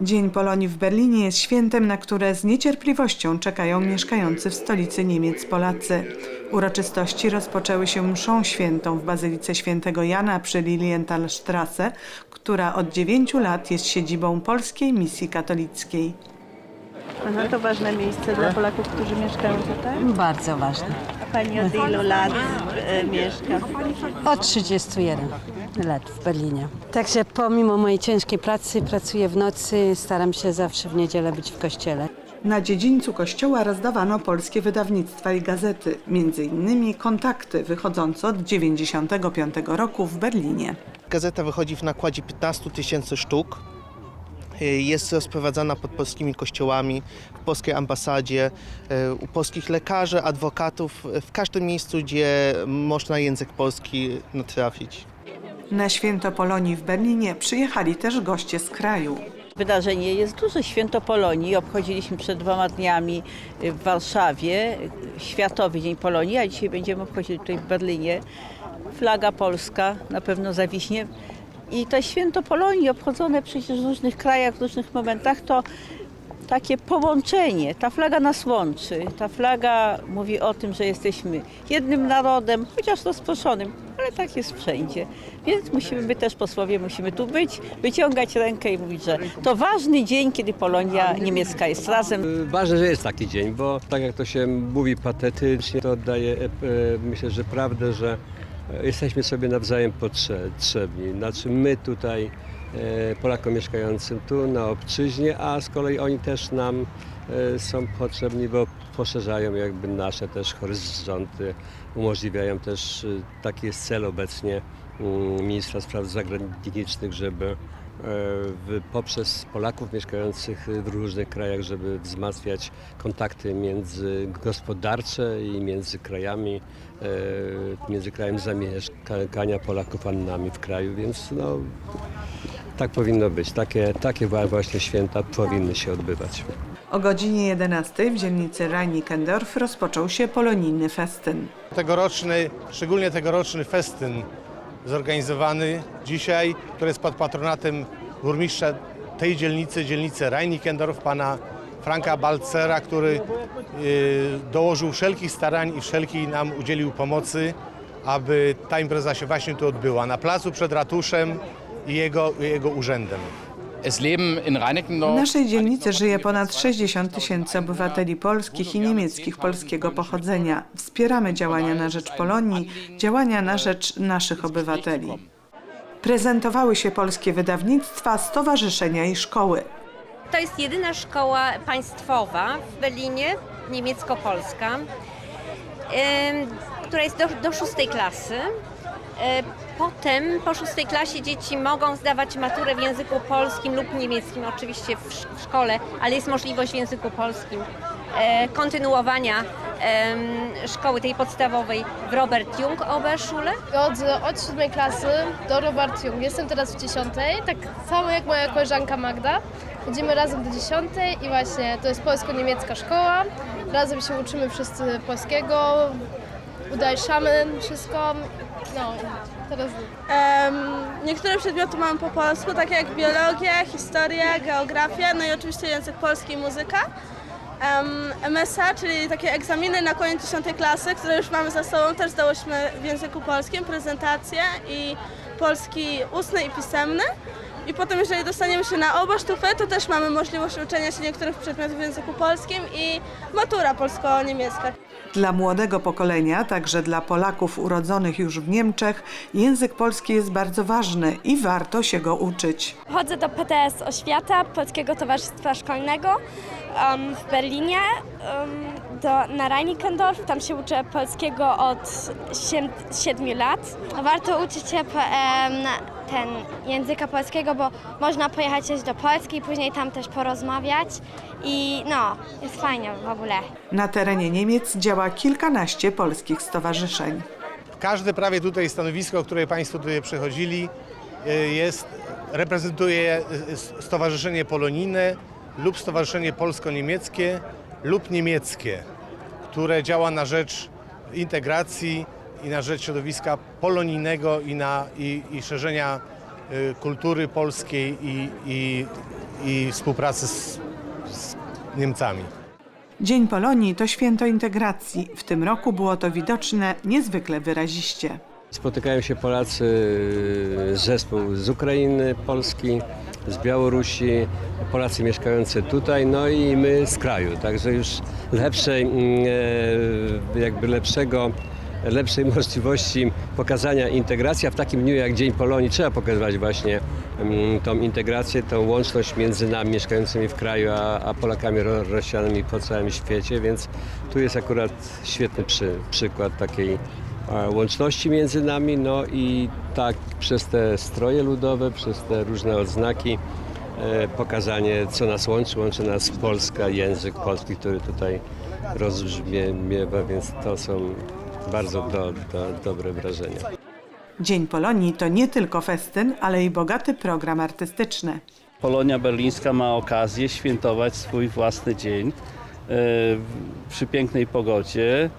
Dzień Polonii w Berlinie jest świętem, na które z niecierpliwością czekają mieszkający w stolicy Niemiec Polacy. Uroczystości rozpoczęły się mszą świętą w Bazylice Świętego Jana przy Lilienthalstrasse, która od dziewięciu lat jest siedzibą polskiej misji katolickiej. Aha, to ważne miejsce dla Polaków, którzy mieszkają tutaj. Bardzo ważne. A Pani od ilu lat e, mieszka? Od 31 lat w Berlinie. Także pomimo mojej ciężkiej pracy, pracuję w nocy, staram się zawsze w niedzielę być w kościele. Na dziedzińcu kościoła rozdawano polskie wydawnictwa i gazety, między innymi Kontakty, wychodzące od 95 roku w Berlinie. Gazeta wychodzi w nakładzie 15 tysięcy sztuk. Y, Jest rozprowadzana pod polskimi kościołami, w polskiej ambasadzie, y, u polskich lekarzy, adwokatów, y, w każdym miejscu, gdzie można język polski natrafić. Na święto Polonii w Berlinie przyjechali też goście z kraju. Wydarzenie jest duże. Święto Polonii obchodziliśmy przed dwoma dniami w Warszawie, Światowy Dzień Polonii, a dzisiaj będziemy obchodzili tutaj w Berlinie. Flaga polska na pewno zawiśnie. I to święto Polonii obchodzone przecież w różnych krajach, w różnych momentach, to takie połączenie. Ta flaga nas łączy. Ta flaga mówi o tym, że jesteśmy jednym narodem, chociaż rozproszonym, ale tak jest wszędzie. Więc musimy, my też posłowie musimy tu być, wyciągać rękę i mówić, że to ważny dzień, kiedy Polonia niemiecka jest razem. Ważne, że jest taki dzień, bo tak jak to się mówi patetycznie, to oddaje, e, e, myślę, że prawdę, że e, jesteśmy sobie nawzajem potrzebni. Znaczy my tutaj, Polakom mieszkającym tu na obczyźnie, a z kolei oni też nam e, są potrzebni, bo poszerzają jakby nasze też horyzonty, umożliwiają też, e, taki jest cel obecnie mm, Ministra Spraw Zagranicznych, żeby e, poprzez Polaków mieszkających w różnych krajach, żeby wzmacniać kontakty między gospodarcze i między krajami, e, między krajem zamieszkania Polaków a nami w kraju, więc no, tak powinno być. Takie, takie właśnie święta powinny się odbywać. O godzinie 11 w dzielnicy Reinickendorf rozpoczął się polonijny festyn. Tegoroczny, szczególnie tegoroczny festyn zorganizowany dzisiaj, który jest pod patronatem burmistrza tej dzielnicy, dzielnicy Reinickendorf, pana Franka Balcera, który y, dołożył wszelkich starań i wszelkiej nam udzielił pomocy, aby ta impreza się właśnie tu odbyła, na placu przed ratuszem i jego, jego urzędem. W naszej dzielnicy żyje ponad 60 tysięcy obywateli polskich i niemieckich polskiego pochodzenia. Wspieramy działania na rzecz Polonii, działania na rzecz naszych obywateli. Prezentowały się polskie wydawnictwa, stowarzyszenia i szkoły. To jest jedyna szkoła państwowa w Berlinie, niemiecko-polska, em, która jest do, do szóstej klasy. E, Potem po szóstej klasie dzieci mogą zdawać maturę w języku polskim lub niemieckim, oczywiście w, sz- w szkole, ale jest możliwość w języku polskim e, kontynuowania szkoły tej podstawowej w Robert Jung Oberschule. Chodzę od siódmej klasy do Robert Jung. Jestem teraz w dziesiątej, tak samo jak moja koleżanka Magda. Chodzimy razem do dziesiątej i właśnie to jest polsko-niemiecka szkoła. Razem się uczymy wszyscy polskiego, udajszamy wszystko. No, teraz niektóre przedmioty mamy po polsku, takie jak biologia, historia, geografia, no i oczywiście język polski i muzyka. Um, MSA, czyli takie egzaminy na koniec 10 klasy, które już mamy za sobą, też zdałyśmy w języku polskim, prezentację i polski ustny i pisemny. I potem, jeżeli dostaniemy się na oba sztufy, to też mamy możliwość uczenia się niektórych przedmiotów w języku polskim i matura polsko-niemiecka. Dla młodego pokolenia, także dla Polaków urodzonych już w Niemczech, język polski jest bardzo ważny i warto się go uczyć. Chodzę do PTS Oświata, Polskiego Towarzystwa Szkolnego em, w Berlinie, em, do, na Reinickendorf. Tam się uczę polskiego od 7 lat. Warto uczyć się ten języka polskiego, bo można pojechać też do Polski i później tam też porozmawiać i no, jest fajnie w ogóle. Na terenie Niemiec działa kilkanaście polskich stowarzyszeń. Każde prawie tutaj stanowisko, które Państwo tutaj przychodzili, y, jest, reprezentuje y, Stowarzyszenie Polonijne lub Stowarzyszenie Polsko-Niemieckie lub Niemieckie, które działa na rzecz integracji i na rzecz środowiska polonijnego i, na, i, i szerzenia y, kultury polskiej i, i, i współpracy z, z Niemcami. Dzień Polonii to święto integracji. W tym roku było to widoczne niezwykle wyraziście. Spotykają się Polacy, zespół z Ukrainy, Polski, z Białorusi, Polacy mieszkający tutaj, no i my z kraju. Także już lepszej, mm, e, jakby lepszego, lepszej możliwości pokazania integracji, a w takim dniu jak Dzień Polonii trzeba pokazywać właśnie mm, tą integrację, tą łączność między nami mieszkającymi w kraju, a, a Polakami ro- rozsianymi po całym świecie, więc tu jest akurat świetny przy, przykład takiej łączności między nami, no i tak przez te stroje ludowe, przez te różne odznaki pokazanie, co nas łączy. Łączy nas Polska, język polski, który tutaj rozbrzmiewa, więc to są bardzo do, do, dobre wrażenia. Dzień Polonii to nie tylko festyn, ale i bogaty program artystyczny. Polonia Berlińska ma okazję świętować swój własny dzień e, przy pięknej pogodzie,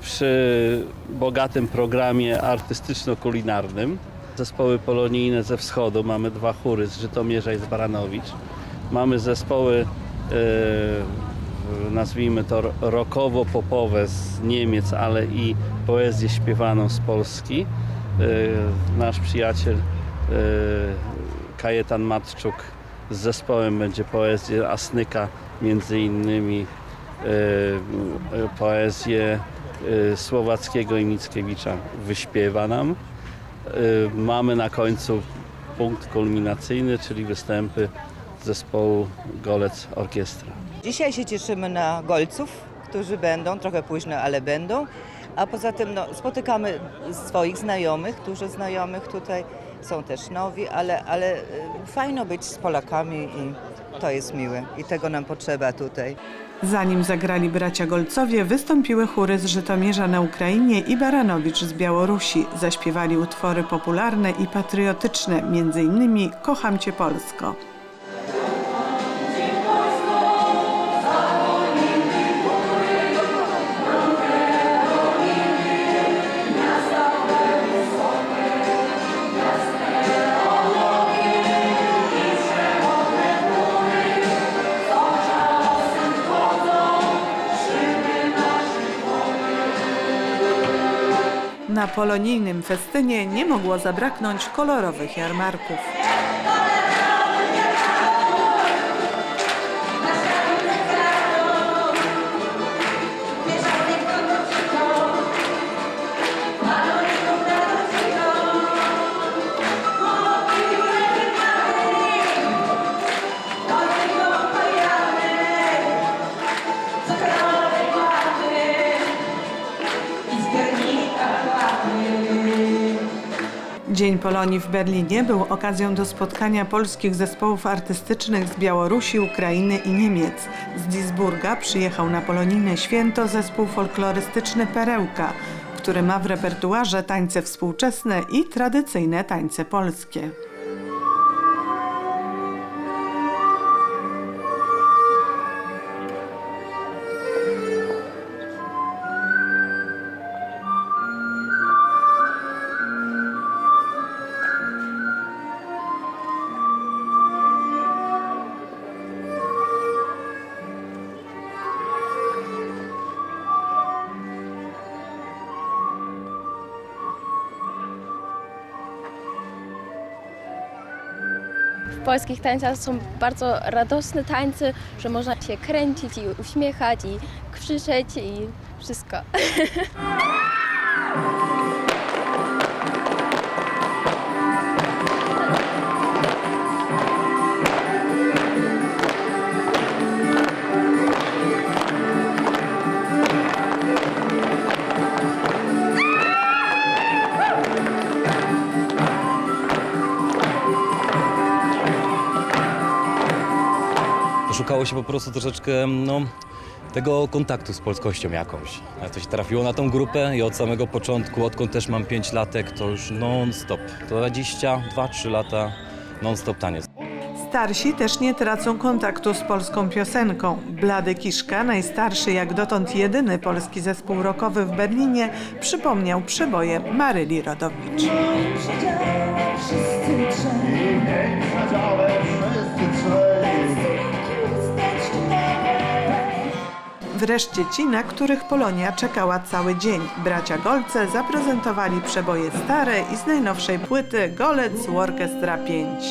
przy bogatym programie artystyczno-kulinarnym. Zespoły polonijne ze wschodu, mamy dwa chóry z Żytomierza i z Baranowicz. Mamy zespoły, e, nazwijmy to rockowo-popowe z Niemiec, ale i poezję śpiewaną z Polski. E, Nasz przyjaciel e, Kajetan Matczuk z zespołem będzie poezję Asnyka, między innymi poezję Słowackiego i Mickiewicza wyśpiewa nam. E, Mamy na końcu punkt kulminacyjny, czyli występy zespołu Golec Orkiestra. Dzisiaj się cieszymy na golców, którzy będą, trochę późno, ale będą. A poza tym no, spotykamy swoich znajomych, dużo znajomych tutaj. Są też nowi, ale, ale y, fajno być z Polakami i to jest miłe. I tego nam potrzeba tutaj. Zanim zagrali bracia Golcowie, wystąpiły chóry z Żytomierza na Ukrainie i Baranowicz z Białorusi. Zaśpiewali utwory popularne i patriotyczne, m.in. Kocham Cię Polsko. Na polonijnym festynie nie mogło zabraknąć kolorowych jarmarków. Polonii w Berlinie był okazją do spotkania polskich zespołów artystycznych z Białorusi, Ukrainy i Niemiec. Z Duisburga przyjechał na polonijne święto zespół folklorystyczny Perełka, który ma w repertuarze tańce współczesne i tradycyjne tańce polskie. Polskich tańcach są bardzo radosne tańce, że można się kręcić i uśmiechać i krzyczeć i wszystko. Szukało się po prostu troszeczkę no, tego kontaktu z polskością jakąś. A To się trafiło na tą grupę i od samego początku, odkąd też mam 5 latek, to już non-stop. 22-3 lata non-stop taniec. Starsi też nie tracą kontaktu z polską piosenką. Blady Kiszka, najstarszy jak dotąd jedyny polski zespół rockowy w Berlinie, przypomniał przeboje Maryli Rodowicz. Wreszcie ci, na których Polonia czekała cały dzień. Bracia Golce zaprezentowali przeboje stare i z najnowszej płyty Golec Orchestra 5.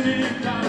I